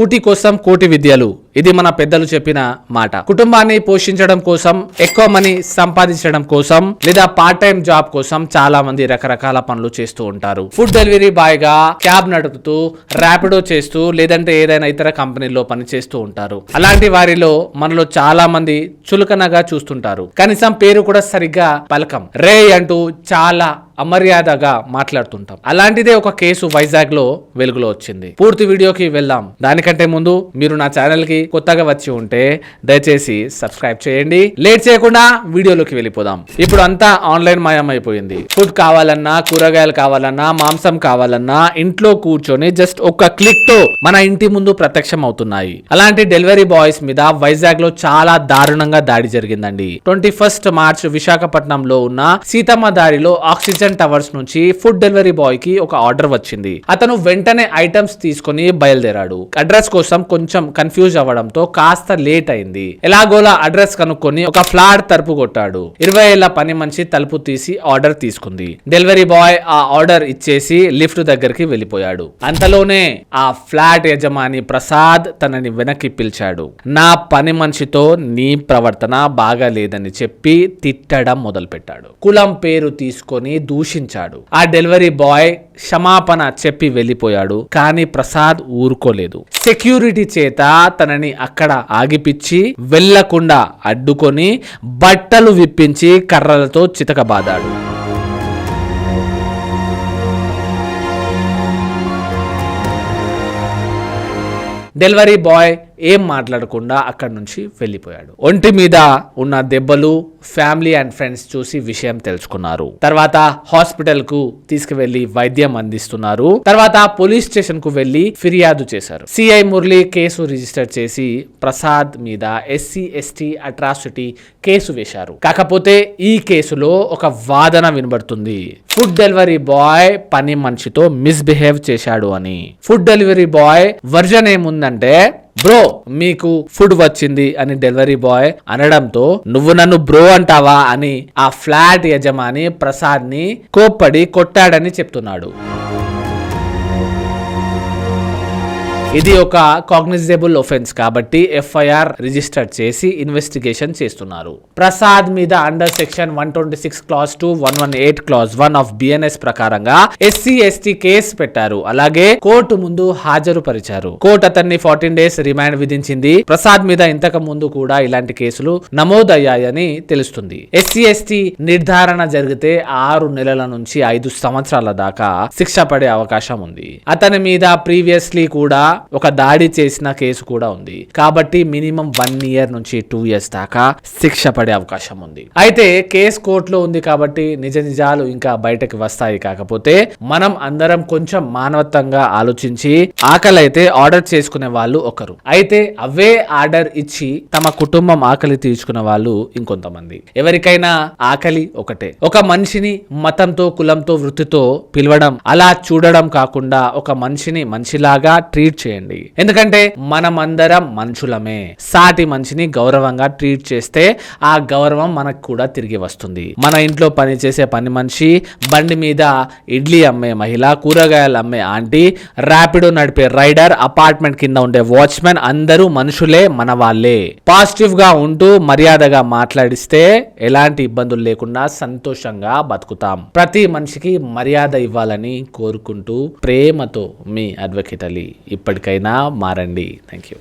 కూటి కోసం కోటి విద్యలు. ఇది మన పెద్దలు చెప్పిన మాట. కుటుంబాన్ని పోషించడం కోసం ఎక్కువ మనీ సంపాదించడం కోసం లేదా పార్ట్ టైం జాబ్ కోసం చాలా మంది రకరకాల పనులు చేస్తూ ఉంటారు. ఫుడ్ డెలివరీ బాయ్గా క్యాబ్ నడుపుతూ ర్యాపిడో చేస్తూ లేదంటే ఏదైనా ఇతర కంపెనీలో పని చేస్తూ ఉంటారు. అలాంటి వారిలో మనలో చాలా మంది చులకనగా చూస్తుంటారు. కనీసం పేరు కూడా సరిగ్గా పలకం. రే అంటూ చాలా అమర్యాదగా మాట్లాడుతుంటాం. అలాంటిదే ఒక కేసు వైజాగ్లో వెలుగులో వచ్చింది. పూర్తి వీడియోకి వెళ్దాం. దానికంటే ముందు మీరు నా ఛానల్కి కొత్తగా వచ్చి ఉంటే దయచేసి సబ్స్క్రైబ్ చేయండి. లేట్ చేయకుండా వీడియోలోకి వెళ్ళిపోదాం. ఇప్పుడు అంతా ఆన్లైన్ మయం అయిపోయింది ఫుడ్ కావాలన్నా కూరగాయలు కావాలన్నా మాంసం కావాలన్నా ఇంట్లో కూర్చొని జస్ట్ ఒక క్లిక్తో మన ఇంటి ముందు ప్రత్యక్షం అవుతున్నాయి అలాంటి డెలివరీ బాయ్స్ మీద వైజాగ్లో చాలా దారుణంగా దాడి జరిగిందండి. ట్వంటీ ఫస్ట్ మార్చ్ విశాఖపట్నంలో ఉన్న సీతమ్మ దారిలో ఆక్సిజన్ టవర్స్ నుంచి ఫుడ్ డెలివరీ బాయ్కి ఒక ఆర్డర్ వచ్చింది. అతను వెంటనే ఐటమ్స్ తీసుకుని బయలుదేరాడు. అడ్రస్ కోసం కొంచెం కన్ఫ్యూజ్ అవ్వడంతో కాస్త లేట్ అయింది. ఎలాగోలా అడ్రస్ కనుక్కొని ఒక ఫ్లాట్ తలుపు కొట్టాడు. ఇరవై ఏళ్ళ పని మనిషి తలుపు తీసి ఆర్డర్ తీసుకుంది. డెలివరీ బాయ్ ఆ ఆర్డర్ ఇచ్చేసి లిఫ్ట్ దగ్గరికి వెళ్ళిపోయాడు. అంతలోనే ఆ ఫ్లాట్ యజమాని ప్రసాద్ తనని వెనక్కి పిలిచాడు. నా పని మనిషితో నీ ప్రవర్తన బాగా లేదని చెప్పి తిట్టడం మొదలుపెట్టాడు. కులం పేరు తీసుకొని దూషించాడు. ఆ డెలివరీ బాయ్ క్షమాపణ చెప్పి వెళ్ళిపోయాడు. కానీ ప్రసాద్ ఊరుకోలేదు. సెక్యూరిటీ చేత తనని అక్కడ ఆగిపిచ్చి వెళ్ళకుండా అడ్డుకొని బట్టలు విప్పించి కర్రలతో చితకబాదాడు. డెలివరీ బాయ్ ఏం మాట్లాడకుండా అక్కడి నుంచి వెళ్ళిపోయాడు. ఒంటి మీద ఉన్న దెబ్బలు ఫ్యామిలీ అండ్ ఫ్రెండ్స్ చూసి విషయం తెలుసుకున్నారు. తర్వాత హాస్పిటల్కు తీసుకువెళ్ళి వైద్యం అందిస్తున్నారు. తర్వాత పోలీస్ స్టేషన్కు వెళ్ళి ఫిర్యాదు చేశారు. సిఐ మురళి కేసు రిజిస్టర్ చేసి ప్రసాద్ మీద ఎస్సీ ఎస్టీ అట్రాసిటీ కేసు వేశారు. కాకపోతే ఈ కేసులో ఒక వాదన వినబడుతుంది. ఫుడ్ డెలివరీ బాయ్ పని మనిషితో మిస్బిహేవ్ చేశాడు అని. ఫుడ్ డెలివరీ బాయ్ వర్జన్ ఏముందంటే బ్రో మీకు ఫుడ్ వచ్చింది అని డెలివరీ బాయ్ అనడంతో నువ్వు నన్ను బ్రో అంటావా అని ఆ ఫ్లాట్ యజమాని ప్రసాద్ని కోప్పడి కొట్టాడని చెప్తున్నాడు. ఇది ఒక కాగ్నిజబుల్ ఒఫెన్స్ కాబట్టి ఎఫ్ఐఆర్ రిజిస్టర్ చేసి ఇన్వెస్టిగేషన్ చేస్తున్నారు. ప్రసాద్ మీద under section one twenty six clause two one one eight clause one of BNS ప్రకారంగా ఎస్సీ ఎస్టీ కేసు పెట్టారు. అలాగే కోర్టు ముందు హాజరు పరిచారు కోర్టు అతన్ని ఫార్టీన్ డేస్ రిమాండ్ విధించింది. ప్రసాద్ మీద ఇంతకు ముందు కూడా ఇలాంటి కేసులు నమోదయ్యాయని తెలుస్తుంది. ఎస్సీ ఎస్టీ నిర్ధారణ జరిగితే ఆరు నెలల నుంచి ఐదు సంవత్సరాల దాకా శిక్ష పడే అవకాశం ఉంది. అతని మీద ప్రీవియస్లీ కూడా ఒక దాడి చేసిన కేసు కూడా ఉంది. కాబట్టి మినిమం వన్ ఇయర్ నుంచి టూ ఇయర్స్ దాకా శిక్ష పడే అవకాశం ఉంది. అయితే కేసు కోర్టులో ఉంది కాబట్టి నిజ నిజాలు ఇంకా బయటకు వస్తాయి. కాకపోతే మనం అందరం కొంచెం మానవత్వంగా ఆలోచించి ఆకలి అయితే ఆర్డర్ చేసుకునే వాళ్ళు ఒకరు. అయితే అవే ఆర్డర్ ఇచ్చి తమ కుటుంబం ఆకలి తీర్చుకునే వాళ్ళు ఇంకొంతమంది. ఎవరికైనా ఆకలి ఒకటే. ఒక మనిషిని మతంతో కులంతో వృత్తితో పిలవడం అలా చూడడం కాకుండా ఒక మనిషిని మనిషిలాగా ట్రీట్ చేయండి ఎందుకంటే మనమందరం మనుషులమే. సాటి మనిషిని గౌరవంగా ట్రీట్ చేస్తే ఆ గౌరవం మనకు కూడా తిరిగి వస్తుంది. మన ఇంట్లో పని చేసే పని మనిషి బండి మీద ఇడ్లీ అమ్మే మహిళ కూరగాయలు అమ్మే ఆంటీ ర్యాపిడో నడిపే రైడర్ అపార్ట్మెంట్ కింద ఉండే వాచ్మెన్ అందరూ మనుషులే మన వాళ్ళే. పాజిటివ్గా ఉంటూ మర్యాదగా మాట్లాడిస్తే ఎలాంటి ఇబ్బందులు లేకుండా సంతోషంగా బతుకుతాం. ప్రతి మనిషికి మర్యాద ఇవ్వాలని కోరుకుంటూ ప్రేమతో మీ అడ్వకేట్ అలీ ఇప్పటికైనా మారండి. Thank you